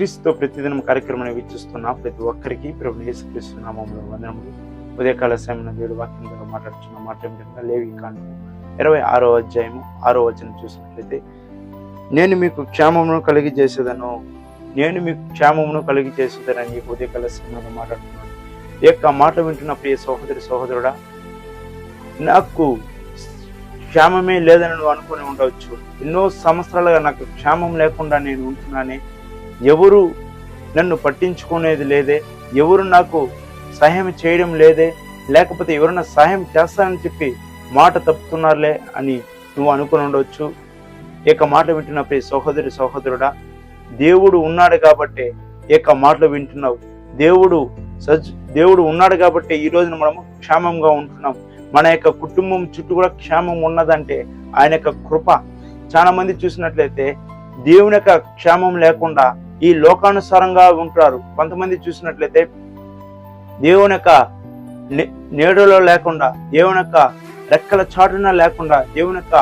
క్రీస్తుతో ప్రతిదినం కార్యక్రమాన్ని వీక్షిస్తున్న. ప్రతి ఒక్కరికి ప్రభు యేసుక్రీస్తు నామంలో వందనములు. ఉదయకాల సమయంలో దేవుడు వాక్యం ద్వారా మాట్లాడుతున్న మాట ఏమిటంటే లేవి కాండము ఇరవై ఆరో అధ్యాయము ఆరో వచనం చూసినట్లయితే నేను మీకు క్షేమమును కలిగి చేసేదను నేను మీకు క్షేమమును కలిగి చేసేదనని ఉదయకాల సమయంలో మాట్లాడుతున్నాను. ఈ యొక్క మాట వింటున్న ప్రియ సహోదరి సహోదరుడా నాకు క్షేమమే లేదని నువ్వు అనుకుని ఉండవచ్చు. ఎన్నో సంవత్సరాలుగా నాకు క్షేమం లేకుండా నేను ఉంటున్నానే ఎవరు నన్ను పట్టించుకునేది లేదే? ఎవరు నాకు సహాయం చేయడం లేదే? లేకపోతే ఎవరైనా సహాయం చేస్తానని చెప్పి మాట తప్పుతున్నారులే అని నువ్వు అనుకుని ఉండవచ్చు ఈ యొక్క మాట వింటున్న ప్రతి సహోదరి సహోదరుడా. దేవుడు ఉన్నాడు కాబట్టే ఈ యొక్క మాటలు వింటున్నావు. దేవుడు సజ్ దేవుడు ఉన్నాడు కాబట్టి ఈ రోజున మనము క్షేమంగా ఉంటున్నాం. మన యొక్క కుటుంబం చుట్టూ కూడా క్షేమం ఉన్నదంటే ఆయన యొక్క కృప. చాలా మంది చూసినట్లయితే దేవుని యొక్క క్షేమం లేకుండా ఈ లోకానుసారంగా ఉంటారు. కొంతమంది చూసినట్లయితే దేవుని యొక్క నేడులో లేకుండా దేవుని యొక్క రెక్కల చాటున లేకుండా దేవుని యొక్క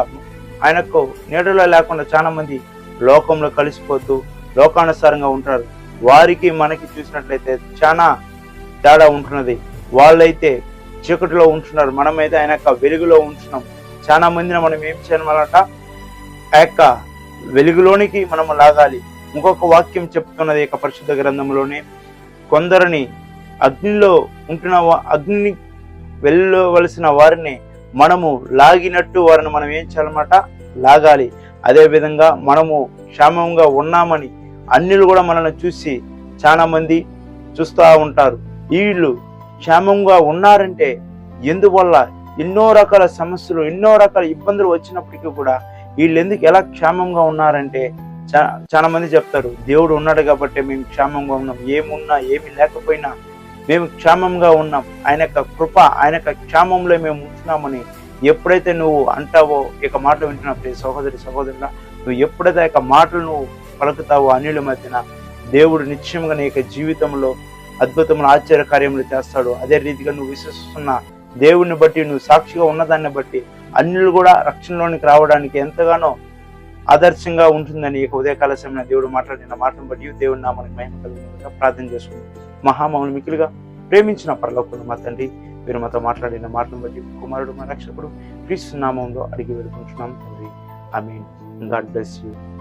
ఆయనకు నీడలో లేకుండా చాలా మంది లోకంలో కలిసిపోతూ లోకానుసారంగా ఉంటారు. వారికి మనకి చూసినట్లయితే చాలా తేడా ఉంటున్నది. వాళ్ళైతే చీకటిలో ఉంటున్నారు. మనమైతే ఆయన యొక్క వెలుగులో ఉంటున్నాం. చాలా మందిని మనం ఏం చేయాలంట ఆ యొక్క వెలుగులోనికి మనం లాగాలి. ఇంకొక వాక్యం చెప్తున్నది ఈ యొక్క పరిశుద్ధ గ్రంథంలోనే కొందరిని అగ్నిలో ఉంటున్న వా- అగ్ని వెళ్ళవలసిన వారిని మనము లాగినట్టు వారిని మనం ఏం చేయాలన్నమాట? లాగాలి. అదేవిధంగా మనము క్షేమంగా ఉన్నామని అన్నిలు కూడా మనల్ని చూసి చాలా మంది చూస్తూ ఉంటారు. వీళ్ళు క్షేమంగా ఉన్నారంటే ఎందువల్ల? ఎన్నో రకాల సమస్యలు ఎన్నో రకాల ఇబ్బందులు వచ్చినప్పటికీ కూడా వీళ్ళు ఎందుకు ఎలా క్షేమంగా ఉన్నారంటే చాలా మంది చెప్తారు దేవుడు ఉన్నాడు కాబట్టి మేము క్షేమంగా ఉన్నాం. ఏమున్నా ఏమి లేకపోయినా మేము క్షేమంగా ఉన్నాం. ఆయన యొక్క కృప ఆయన యొక్క క్షేమంలో మేము ఉంటున్నామని ఎప్పుడైతే నువ్వు అంటావో ఇక మాటలు వింటున్నప్పుడు సహోదరి సహోదరులా నువ్వు ఎప్పుడైతే ఆ యొక్క మాటలు నువ్వు పలుకుతావో అన్యుల మధ్యన దేవుడు నిశ్చయంగా నీ యొక్క జీవితంలో అద్భుతమైన ఆశ్చర్య కార్యములు చేస్తాడు. అదే రీతిగా నువ్వు విశ్వసిస్తున్న దేవుడిని బట్టి నువ్వు సాక్షిగా ఉన్నదాన్ని బట్టి అన్యులు కూడా రక్షణలోనికి రావడానికి ఎంతగానో ఆదర్శంగా ఉంటుందని ఈ ఉదయకాల సమయంలో దేవుడు మాట్లాడిన మాటను బట్టి దేవుడు నా మనకి మహిమ కలిగినట్టుగా ప్రార్థన చేసుకుంది. మహామౌని మిక్కులుగా ప్రేమించిన పరలోకులు మా తండ్రి మీరు మాతో మాట్లాడిన మాటను బట్టి కుమారుడు మా రక్షకుడు క్రీస్తు నామంలో అడిగి వేడుకుంటున్నాం తండ్రి. I mean God bless you.